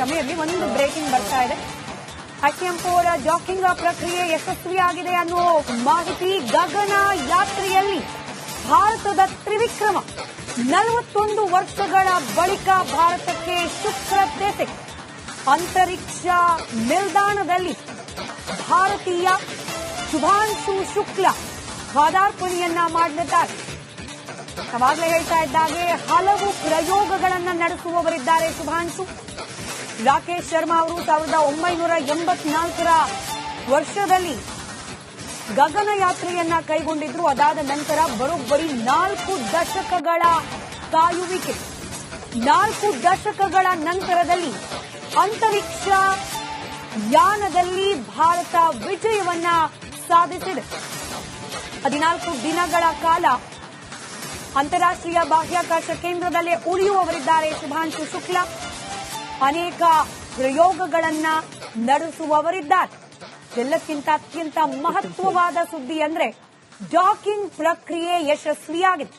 ಇರಲಿ ಒಂದು ಬ್ರೇಕಿಂಗ್ ಬರ್ತಾ ಇದೆ. ಅಕ್ಕಿಯಂಪೋರ ಜಾಕಿಂಗ್ ಪ್ರಕ್ರಿಯೆ ಯಶಸ್ವಿಯಾಗಿದೆ ಅನ್ನೋ ಮಾಹಿತಿ ಗಗನ ಯಾತ್ರೆಯಲ್ಲಿ ಭಾರತದ ತ್ರಿವಿಕ್ರಮ ನಲವತ್ತೊಂದು ವರ್ಷಗಳ ಬಳಿಕ ಭಾರತಕ್ಕೆ ಶುಕ್ರ ದೇಸೆ. ಅಂತರಿಕ್ಷ ನಿಲ್ದಾಣದಲ್ಲಿ ಭಾರತೀಯ ಶುಭಾಂಶು ಶುಕ್ಲ ಪಾದಾರ್ಪಣೆಯನ್ನ ಮಾಡಲಿದ್ದಾರೆ ನಾವಾಗಲೇ ಹೇಳ್ತಾ ಇದ್ದಾಗೆ ಹಲವು ಪ್ರಯೋಗಗಳನ್ನು ನಡೆಸುವವರಿದ್ದಾರೆ ಶುಭಾಂಶು. ರಾಕೇಶ್ ಶರ್ಮಾ ಅವರು ಸಾವಿರದ ಒಂಬೈನೂರ ಎಂಬತ್ನಾಲ್ಕರ ವರ್ಷದಲ್ಲಿ ಗಗನಯಾತ್ರೆಯನ್ನ ಕೈಗೊಂಡಿದ್ರು. ಅದಾದ ನಂತರ ಬರೋಬ್ಬರಿ ನಾಲ್ಕು ದಶಕಗಳ ಕಾಯುವಿಕೆ. ನಾಲ್ಕು ದಶಕಗಳ ನಂತರದಲ್ಲಿ ಅಂತರಿಕ್ಷ ಯಾನದಲ್ಲಿ ಭಾರತ ವಿಜಯವನ್ನ ಸಾಧಿಸಿದೆ. ಹದಿನಾಲ್ಕು ದಿನಗಳ ಕಾಲ ಅಂತಾರಾಷ್ಟ್ರೀಯ ಬಾಹ್ಯಾಕಾಶ ಕೇಂದ್ರದಲ್ಲೇ ಉಳಿಯುವವರಿದ್ದಾರೆ ಶುಭಾಂಶು ಶುಕ್ಲಾ. ಅನೇಕ ಪ್ರಯೋಗಗಳನ್ನ ನಡೆಸುವವರಿದ್ದಾರೆ. ಎಲ್ಲಕ್ಕಿಂತ ಅತ್ಯಂತ ಮಹತ್ವವಾದ ಸುದ್ದಿ ಅಂದ್ರೆ ಡಾಕಿಂಗ್ ಪ್ರಕ್ರಿಯೆ ಯಶಸ್ವಿಯಾಗಿದೆ.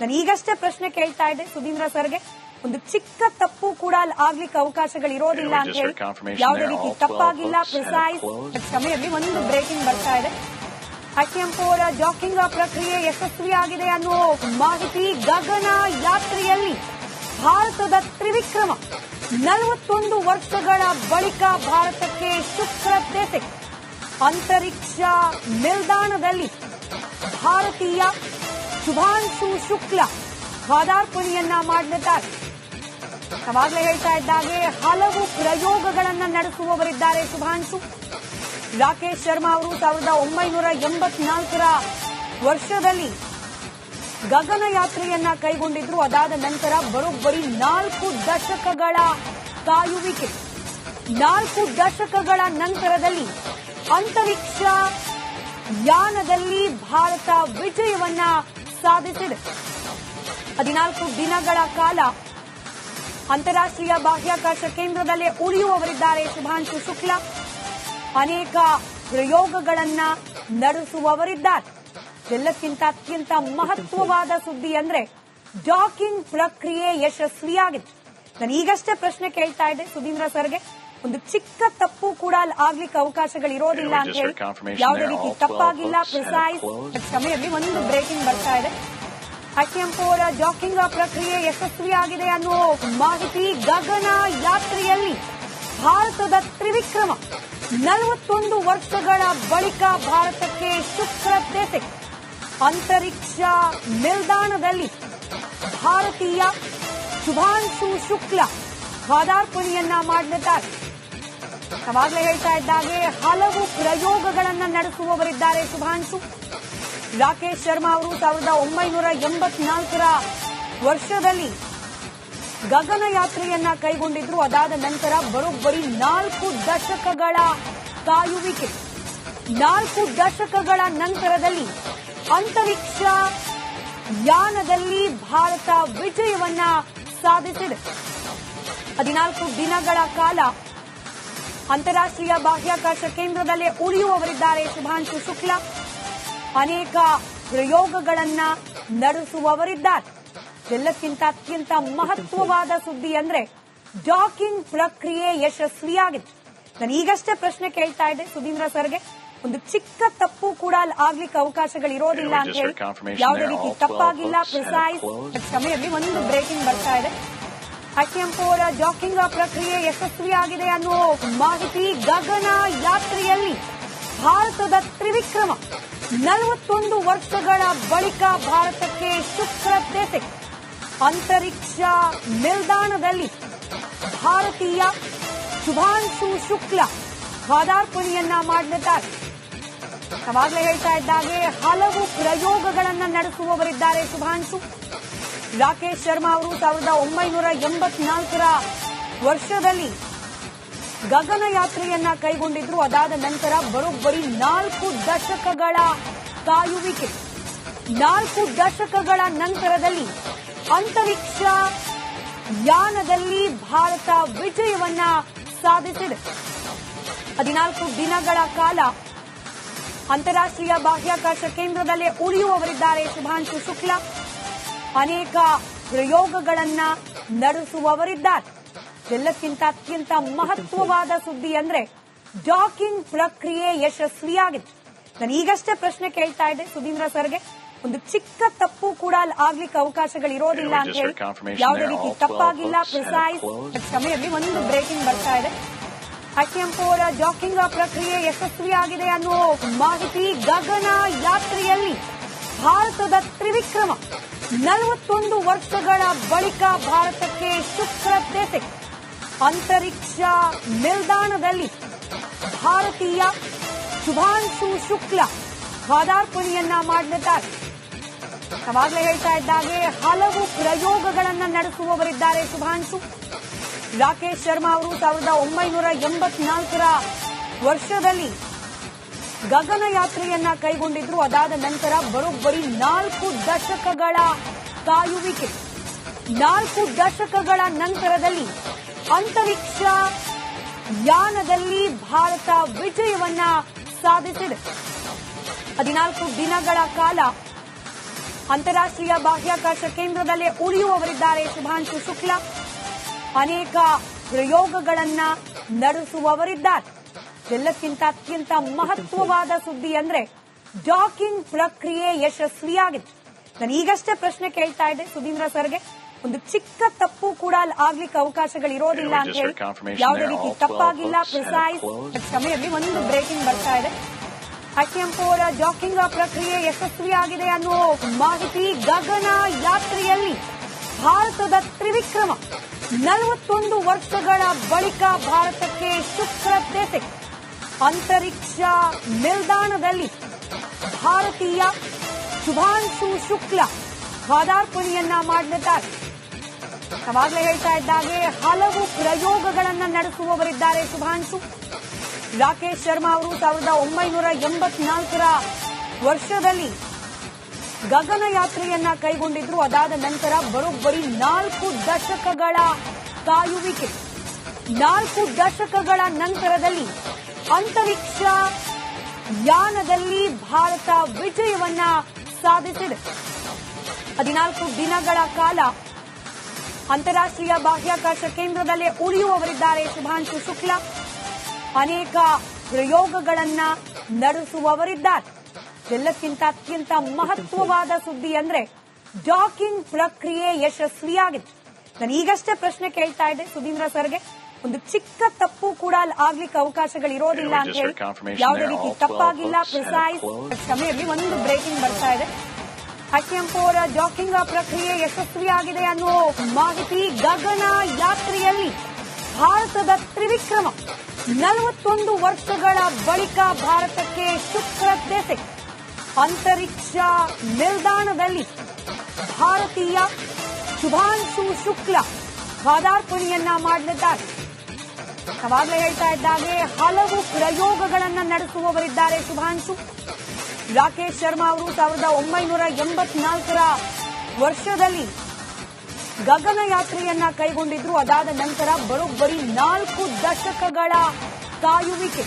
ನಾನು ಈಗಷ್ಟೇ ಪ್ರಶ್ನೆ ಕೇಳ್ತಾ ಇದ್ದೆ ಸುಧೀಂದ್ರ ಸರ್ಗೆ. ಒಂದು ಚಿಕ್ಕ ತಪ್ಪು ಕೂಡ ಆಗ್ಲಿಕ್ಕೆ ಅವಕಾಶಗಳು ಇರೋದಿಲ್ಲ ಅಂತ ಹೇಳಿ. ಯಾವುದೇ ರೀತಿ ತಪ್ಪಾಗಿಲ್ಲ ಪ್ರಿಸೈಸ್ ಸಮಯದಲ್ಲಿ ಒಂದು ಬ್ರೇಕಿಂಗ್ ಬರ್ತಾ ಇದೆ. ಅಕ್ಕಿಯಂಪೋರ ಜಾಕಿಂಗ್ ಪ್ರಕ್ರಿಯೆ ಯಶಸ್ವಿಯಾಗಿದೆ ಅನ್ನೋ ಮಾಹಿತಿ ಗಗನ ಯಾತ್ರೆಯಲ್ಲಿ ಭಾರತದ ತ್ರಿವಿಕ್ರಮ. ನಲವತ್ತೊಂದು ವರ್ಷಗಳ ಬಳಿಕ ಭಾರತಕ್ಕೆ ಶುಕ್ರ ದೇಸೆ ಅಂತರಿಕ್ಷ ನಿಲ್ದಾಣದಲ್ಲಿ ಭಾರತೀಯ ಶುಭಾಂಶು ಶುಕ್ಲ ಪಾದಾರ್ಪಣೆಯನ್ನ ಮಾಡಲಿದ್ದಾರೆ ನಾವಾಗಲೇ ಹೇಳ್ತಾ ಇದ್ದಾಗೆ ಹಲವು ಪ್ರಯೋಗಗಳನ್ನು ನಡೆಸುವವರಿದ್ದಾರೆ ಶುಭಾಂಶು ರಾಕೇಶ್ ಶರ್ಮಾ ಅವರು ಸಾವಿರದ ಒಂಬೈನೂರ ಎಂಬತ್ನಾಲ್ಕರ ವರ್ಷದಲ್ಲಿ ಗಗನಯಾತ್ರೆಯನ್ನ ಕೈಗೊಂಡಿದ್ರು. ಅದಾದ ನಂತರ ಬರೋಬ್ಬರಿ ನಾಲ್ಕು ದಶಕಗಳ ಕಾಯುವಿಕೆ. ನಾಲ್ಕು ದಶಕಗಳ ನಂತರದಲ್ಲಿ ಅಂತರಿಕ್ಷ ಯಾನದಲ್ಲಿ ಭಾರತ ವಿಜಯವನ್ನ ಸಾಧಿಸಿದೆ. ಹದಿನಾಲ್ಕು ದಿನಗಳ ಕಾಲ ಅಂತಾರಾಷ್ಟ್ರೀಯ ಬಾಹ್ಯಾಕಾಶ ಕೇಂದ್ರದಲ್ಲೇ ಉಳಿಯುವವರಿದ್ದಾರೆ ಶುಭಾಂಶು ಶುಕ್ಲಾ. ಅನೇಕ ಪ್ರಯೋಗಗಳನ್ನ ನಡೆಸುವವರಿದ್ದಾರೆ. ಎಲ್ಲಕ್ಕಿಂತ ಅತ್ಯಂತ ಮಹತ್ವವಾದ ಸುದ್ದಿ ಅಂದ್ರೆ ಡಾಕಿಂಗ್ ಪ್ರಕ್ರಿಯೆ ಯಶಸ್ವಿಯಾಗಿದೆ. ನಾನು ಈಗಷ್ಟೇ ಪ್ರಶ್ನೆ ಕೇಳ್ತಾ ಇದ್ದೆ ಸುಧೀಂದ್ರ ಸರ್ಗೆ. ಒಂದು ಚಿಕ್ಕ ತಪ್ಪು ಕೂಡ ಆಗ್ಲಿಕ್ಕೆ ಅವಕಾಶಗಳು ಇರೋದಿಲ್ಲ ಅಂತ ಹೇಳಿ. ಯಾವುದೇ ರೀತಿ ತಪ್ಪಾಗಿಲ್ಲ ಪ್ರಿಸೈಸ್ ಸಮಯದಲ್ಲಿ ಒಂದು ಬ್ರೇಕಿಂಗ್ ಬರ್ತಾ ಇದೆ. ಅಕ್ಕಿಯಂಪುರ ಜಾಕಿಂಗ್ ಪ್ರಕ್ರಿಯೆ ಯಶಸ್ವಿಯಾಗಿದೆ ಅನ್ನೋ ಮಾಹಿತಿ ಗಗನ ಯಾತ್ರೆಯಲ್ಲಿ ಭಾರತದ ತ್ರಿವಿಕ್ರಮ ನಲವತ್ತೊಂದು ವರ್ಷಗಳ ಬಳಿಕ ಭಾರತಕ್ಕೆ ಶುಕ್ರ ದೇಸೆ. ಅಂತರಿಕ್ಷ ನಿಲ್ದಾಣದಲ್ಲಿ ಭಾರತೀಯ ಶುಭಾಂಶು ಶುಕ್ಲ ಪಾದಾರ್ಪಣೆಯನ್ನ ಮಾಡಲಿದ್ದಾರೆ. ನಾವಾಗಲೇ ಹೇಳ್ತಾ ಇದ್ದಾಗೆ ಹಲವು ಪ್ರಯೋಗಗಳನ್ನು ನಡೆಸುವವರಿದ್ದಾರೆ ಶುಭಾಂಶು ರಾಕೇಶ್ ಶರ್ಮಾ ಅವರು ಸಾವಿರದ ಒಂಬೈನೂರ ಎಂಬತ್ನಾಲ್ಕರ ವರ್ಷದಲ್ಲಿ ಗಗನಯಾತ್ರೆಯನ್ನ ಕೈಗೊಂಡಿದ್ರು. ಅದಾದ ನಂತರ ಬರೋಬ್ಬರಿ ನಾಲ್ಕು ದಶಕಗಳ ಕಾಯುವಿಕೆ. ನಾಲ್ಕು ದಶಕಗಳ ನಂತರದಲ್ಲಿ ಅಂತರಿಕ್ಷ ಯಾನದಲ್ಲಿ ಭಾರತ ವಿಜಯವನ್ನ ಸಾಧಿಸಿದೆ. ಹದಿನಾಲ್ಕು ದಿನಗಳ ಕಾಲ ಅಂತಾರಾಷ್ಟ್ರೀಯ ಬಾಹ್ಯಾಕಾಶ ಕೇಂದ್ರದಲ್ಲೇ ಉಳಿಯುವವರಿದ್ದಾರೆ ಶುಭಾಂಶು ಶುಕ್ಲಾ. ಅನೇಕ ಪ್ರಯೋಗಗಳನ್ನ ನಡೆಸುವವರಿದ್ದಾರೆ. ಎಲ್ಲಕ್ಕಿಂತ ಅತ್ಯಂತ ಮಹತ್ವವಾದ ಸುದ್ದಿ ಅಂದ್ರೆ ಡಾಕಿಂಗ್ ಪ್ರಕ್ರಿಯೆ ಯಶಸ್ವಿಯಾಗಿದೆ. ನಾನು ಈಗಷ್ಟೇ ಪ್ರಶ್ನೆ ಕೇಳ್ತಾ ಇದ್ದೆ ಸುಧೀಂದ್ರ ಸರ್ಗೆ. ಒಂದು ಚಿಕ್ಕ ತಪ್ಪು ಕೂಡ ಆಗ್ಲಿಕ್ಕೆ ಅವಕಾಶಗಳಿರೋದಿಲ್ಲ ಅಂತ ಹೇಳಿ ಯಾವುದೇ ರೀತಿ ತಪ್ಪಾಗಿಲ್ಲ ಪ್ರಿಸೈಸ್ ಸಮಯದಲ್ಲಿ ಒಂದು ಬ್ರೇಕಿಂಗ್ ಬರ್ತಾ ಇದೆ. ಅಕ್ಕಿಯಂಪೋರ ಜಾಕಿಂಗ್ ಪ್ರಕ್ರಿಯೆ ಯಶಸ್ವಿಯಾಗಿದೆ ಅನ್ನೋ ಮಾಹಿತಿ ಗಗನ ಯಾತ್ರೆಯಲ್ಲಿ ಭಾರತದ ತ್ರಿವಿಕ್ರಮ ನಲವತ್ತೊಂದು ವರ್ಷಗಳ ಬಳಿಕ ಭಾರತಕ್ಕೆ ಶುಕ್ರ ದೇಸೆ. ಅಂತರಿಕ್ಷ ನಿಲ್ದಾಣದಲ್ಲಿ ಭಾರತೀಯ ಶುಭಾಂಶು ಶುಕ್ಲ ಪಾದಾರ್ಪಣೆಯನ್ನ ಮಾಡಲಿದ್ದಾರೆ. ನಾವಾಗಲೇ ಹೇಳ್ತಾ ಇದ್ದಾಗೆ ಹಲವು ಪ್ರಯೋಗಗಳನ್ನು ನಡೆಸುವವರಿದ್ದಾರೆ ಶುಭಾಂಶು. ರಾಕೇಶ್ ಶರ್ಮಾ ಅವರು ಸಾವಿರದ ಒಂಬೈನೂರ ಎಂಬತ್ನಾಲ್ಕರ ವರ್ಷದಲ್ಲಿ ಗಗನಯಾತ್ರೆಯನ್ನ ಕೈಗೊಂಡಿದ್ರು. ಅದಾದ ನಂತರ ಬರೋಬ್ಬರಿ ನಾಲ್ಕು ದಶಕಗಳ ಕಾಯುವಿಕೆ. ನಾಲ್ಕು ದಶಕಗಳ ನಂತರದಲ್ಲಿ ಅಂತರಿಕ್ಷ ಯಾನದಲ್ಲಿ ಭಾರತ ವಿಜಯವನ್ನ ಸಾಧಿಸಿದೆ. ಹದಿನಾಲ್ಕು ದಿನಗಳ ಕಾಲ ಅಂತಾರಾಷ್ಟ್ರೀಯ ಬಾಹ್ಯಾಕಾಶ ಕೇಂದ್ರದಲ್ಲೇ ಉಳಿಯುವವರಿದ್ದಾರೆ ಶುಭಾಂಶು ಶುಕ್ಲಾ. ಅನೇಕ ಪ್ರಯೋಗಗಳನ್ನ ನಡೆಸುವವರಿದ್ದಾರೆ. ಎಲ್ಲಕ್ಕಿಂತ ಅತ್ಯಂತ ಮಹತ್ವವಾದ ಸುದ್ದಿ ಅಂದ್ರೆ ಡಾಕಿಂಗ್ ಪ್ರಕ್ರಿಯೆ ಯಶಸ್ವಿಯಾಗಿದೆ. ನಾನು ಈಗಷ್ಟೇ ಪ್ರಶ್ನೆ ಕೇಳ್ತಾ ಇದ್ದೆ ಸುಧೀಂದ್ರ ಸರ್ಗೆ. ಒಂದು ಚಿಕ್ಕ ತಪ್ಪು ಕೂಡ ಆಗ್ಲಿಕ್ಕೆ ಅವಕಾಶಗಳು ಇರೋದಿಲ್ಲ ಅಂತ ಹೇಳಿ. ಯಾವುದೇ ರೀತಿ ತಪ್ಪಾಗಿಲ್ಲ ಪ್ರಿಸೈಸ್ ಸಮಯದಲ್ಲಿ ಒಂದು ಬ್ರೇಕಿಂಗ್ ಬರ್ತಾ ಇದೆ. ಅಕ್ಕೆಂಪೋರ ಜಾಕಿಂಗ್ ಪ್ರಕ್ರಿಯೆ ಯಶಸ್ವಿಯಾಗಿದೆ ಅನ್ನೋ ಮಾಹಿತಿ ಗಗನ ಯಾತ್ರೆಯಲ್ಲಿ ಭಾರತದ ತ್ರಿವಿಕ್ರಮ. ನಲವತ್ತೊಂದು ವರ್ಷಗಳ ಬಳಿಕ ಭಾರತಕ್ಕೆ ಶುಕ್ರ ದೆಸೆ. ಅಂತರಿಕ್ಷ ನಿಲ್ದಾಣದಲ್ಲಿ ಭಾರತೀಯ ಶುಭಾಂಶು ಶುಕ್ಲ ಪಾದಾರ್ಪಣೆಯನ್ನ ಮಾಡಲಿದ್ದಾರೆ. ನಾವಾಗಲೇ ಹೇಳ್ತಾ ಇದ್ದಾಗೆ ಹಲವು ಪ್ರಯೋಗಗಳನ್ನು ನಡೆಸುವವರಿದ್ದಾರೆ ಶುಭಾಂಶು. ರಾಕೇಶ್ ಶರ್ಮಾ ಅವರು ಸಾವಿರದ ಒಂಬೈನೂರ ಎಂಬತ್ನಾಲ್ಕರ ವರ್ಷದಲ್ಲಿ ಗಗನಯಾತ್ರೆಯನ್ನ ಕೈಗೊಂಡಿದ್ರು. ಅದಾದ ನಂತರ ಬರೋಬ್ಬರಿ ನಾಲ್ಕು ದಶಕಗಳ ಕಾಯುವಿಕೆ. ನಾಲ್ಕು ದಶಕಗಳ ನಂತರದಲ್ಲಿ ಅಂತರಿಕ್ಷ ಯಾನದಲ್ಲಿ ಭಾರತ ವಿಜಯವನ್ನ ಸಾಧಿಸಿದೆ. ಹದಿನಾಲ್ಕು ದಿನಗಳ ಕಾಲ ಅಂತಾರಾಷ್ಟ್ರೀಯ ಬಾಹ್ಯಾಕಾಶ ಕೇಂದ್ರದಲ್ಲೇ ಉಳಿಯುವವರಿದ್ದಾರೆ ಶುಭಾಂಶು ಶುಕ್ಲಾ. ಅನೇಕ ಪ್ರಯೋಗಗಳನ್ನ ನಡೆಸುವವರಿದ್ದಾರೆ. ಎಲ್ಲಕ್ಕಿಂತ ಅತ್ಯಂತ ಮಹತ್ವವಾದ ಸುದ್ದಿ ಅಂದ್ರೆ ಡಾಕಿಂಗ್ ಪ್ರಕ್ರಿಯೆ ಯಶಸ್ವಿಯಾಗಿದೆ. ನಾನು ಈಗಷ್ಟೇ ಪ್ರಶ್ನೆ ಕೇಳ್ತಾ ಇದ್ದೆ ಸುಧೀಂದ್ರ ಸರ್ಗೆ. ಒಂದು ಚಿಕ್ಕ ತಪ್ಪು ಕೂಡ ಆಗ್ಲಿಕ್ಕೆ ಅವಕಾಶಗಳು ಇರೋದಿಲ್ಲ ಅಂತ ಹೇಳಿ. ಯಾವುದೇ ರೀತಿ ತಪ್ಪಾಗಿಲ್ಲ ಪ್ರಿಸೈಸ್ ಸಮಯದಲ್ಲಿ ಒಂದು ಬ್ರೇಕಿಂಗ್ ಬರ್ತಾ ಇದೆ. ಅಕ್ಕೆಂಪೋರ ಜಾಕಿಂಗ್ ಪ್ರಕ್ರಿಯೆ ಯಶಸ್ವಿಯಾಗಿದೆ ಅನ್ನೋ ಮಾಹಿತಿ ಗಗನ ಯಾತ್ರೆಯಲ್ಲಿ ಭಾರತದ ತ್ರಿವಿಕ್ರಮ. ನಲವತ್ತೊಂದು ವರ್ಷಗಳ ಬಳಿಕ ಭಾರತಕ್ಕೆ ಶುಕ್ರ ದೆಸೆ. ಅಂತರಿಕ್ಷ ನಿಲ್ದಾಣದಲ್ಲಿ ಭಾರತೀಯ ಶುಭಾಂಶು ಶುಕ್ಲ ಪಾದಾರ್ಪಣೆಯನ್ನ ಮಾಡಲಿದ್ದಾರೆ ನಾವಾಗಲೇ ಹೇಳ್ತಾ ಇದ್ದಾಗೆ ಹಲವು ಪ್ರಯೋಗಗಳನ್ನು ನಡೆಸುವವರಿದ್ದಾರೆ ಶುಭಾಂಶು. ರಾಕೇಶ್ ಶರ್ಮಾ ಅವರು ಸಾವಿರದ ಒಂಬೈನೂರ ಎಂಬತ್ನಾಲ್ಕರ ವರ್ಷದಲ್ಲಿ ಗಗನಯಾತ್ರೆಯನ್ನ ಕೈಗೊಂಡಿದ್ರು. ಅದಾದ ನಂತರ ಬರೋಬ್ಬರಿ ನಾಲ್ಕು ದಶಕಗಳ ಕಾಯುವಿಕೆ. ನಾಲ್ಕು ದಶಕಗಳ ನಂತರದಲ್ಲಿ ಅಂತರಿಕ್ಷ ಯಾನದಲ್ಲಿ ಭಾರತ ವಿಜಯವನ್ನ ಸಾಧಿಸಿದೆ. ಹದಿನಾಲ್ಕು ದಿನಗಳ ಕಾಲ ಅಂತಾರಾಷ್ಟ್ರೀಯ ಬಾಹ್ಯಾಕಾಶ ಕೇಂದ್ರದಲ್ಲೇ ಉಳಿಯುವವರಿದ್ದಾರೆ ಶುಭಾಂಶು ಶುಕ್ಲಾ. ಅನೇಕ ಪ್ರಯೋಗಗಳನ್ನ ನಡೆಸುವವರಿದ್ದಾರೆ. ಎಲ್ಲಕ್ಕಿಂತ ಅತ್ಯಂತ ಮಹತ್ವವಾದ ಸುದ್ದಿ ಅಂದ್ರೆ ಡಾಕಿಂಗ್ ಪ್ರಕ್ರಿಯೆ ಯಶಸ್ವಿಯಾಗಿದೆ. ನಾನು ಈಗಷ್ಟೇ ಪ್ರಶ್ನೆ ಕೇಳ್ತಾ ಇದ್ದೆ ಸುಧೀಂದ್ರ ಸರ್ಗೆ. ಒಂದು ಚಿಕ್ಕ ತಪ್ಪು ಕೂಡ ಆಗ್ಲಿಕ್ಕೆ ಅವಕಾಶಗಳು ಇರೋದಿಲ್ಲ ಅಂತ ಹೇಳಿ. ಯಾವುದೇ ರೀತಿ ತಪ್ಪಾಗಿಲ್ಲ ಪ್ರಿಸೈಸ್ ಸಮಯದಲ್ಲಿ ಒಂದು ಬ್ರೇಕಿಂಗ್ ಬರ್ತಾ ಇದೆ. ಅಕ್ಕೆಂಪೋರ ಜಾಕಿಂಗ್ ಪ್ರಕ್ರಿಯೆ ಯಶಸ್ವಿಯಾಗಿದೆ ಅನ್ನೋ ಮಾಹಿತಿ ಗಗನ ಯಾತ್ರೆಯಲ್ಲಿ ಭಾರತದ ತ್ರಿವಿಕ್ರಮ. ನಲವತ್ತೊಂದು ವರ್ಷಗಳ ಬಳಿಕ ಭಾರತಕ್ಕೆ ಶುಕ್ರ ದೇಸೆ. ಅಂತರಿಕ್ಷ ನಿಲ್ದಾಣದಲ್ಲಿ ಭಾರತೀಯ ಶುಭಾಂಶು ಶುಕ್ಲ ಪಾದಾರ್ಪಣೆಯನ್ನ ಮಾಡಲಿದ್ದಾರೆ. ನಾವಾಗಲೇ ಹೇಳ್ತಾ ಇದ್ದಾಗೆ, ಹಲವು ಪ್ರಯೋಗಗಳನ್ನ ನಡೆಸುವವರಿದ್ದಾರೆ ಶುಭಾಂಶು. ರಾಕೇಶ್ ಶರ್ಮಾ ಅವರು ಸಾವಿರದ ಒಂಬೈನೂರ ಎಂಬತ್ನಾಲ್ಕರ ವರ್ಷದಲ್ಲಿ ಗಗನಯಾತ್ರೆಯನ್ನ ಕೈಗೊಂಡಿದ್ರು. ಅದಾದ ನಂತರ ಬರೋಬ್ಬರಿ ನಾಲ್ಕು ದಶಕಗಳ ಕಾಯುವಿಕೆ.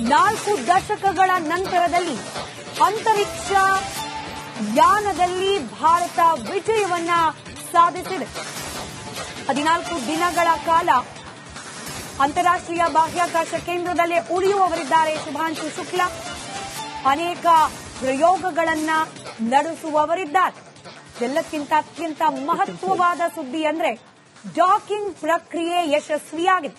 ನಾಲ್ಕು ದಶಕಗಳ ನಂತರದಲ್ಲಿ ಅಂತರಿಕ್ಷ ಯಾನದಲ್ಲಿ ಭಾರತ ವಿಜಯವನ್ನ ಸಾಧಿಸಿದೆ. ಹದಿನಾಲ್ಕು ದಿನಗಳ ಕಾಲ ಅಂತಾರಾಷ್ಟ್ರೀಯ ಬಾಹ್ಯಾಕಾಶ ಕೇಂದ್ರದಲ್ಲೇ ಉಳಿಯುವವರಿದ್ದಾರೆ ಶುಭಾಂಶು ಶುಕ್ಲಾ. ಅನೇಕ ಪ್ರಯೋಗಗಳನ್ನ ನಡೆಸುವವರಿದ್ದಾರೆ. ಎಲ್ಲಕ್ಕಿಂತ ಅತ್ಯಂತ ಮಹತ್ವವಾದ ಸುದ್ದಿ ಅಂದ್ರೆ ಡಾಕಿಂಗ್ ಪ್ರಕ್ರಿಯೆ ಯಶಸ್ವಿಯಾಗಿದೆ.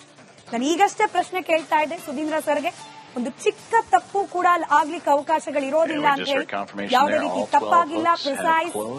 ನಾನು ಈಗಷ್ಟೇ ಪ್ರಶ್ನೆ ಕೇಳ್ತಾ ಇದ್ದೆ ಸುಧೀಂದ್ರ ಸರ್ಗೆ. ಒಂದು ಚಿಕ್ಕ ತಪ್ಪು ಕೂಡ ಆಗ್ಲಿಕ್ಕೆ ಅವಕಾಶಗಳು ಇರೋದಿಲ್ಲ ಅಂತ ಹೇಳಿ. ಯಾವುದೇ ರೀತಿ ತಪ್ಪಾಗಿಲ್ಲ ಪ್ರಿಸೈಸ್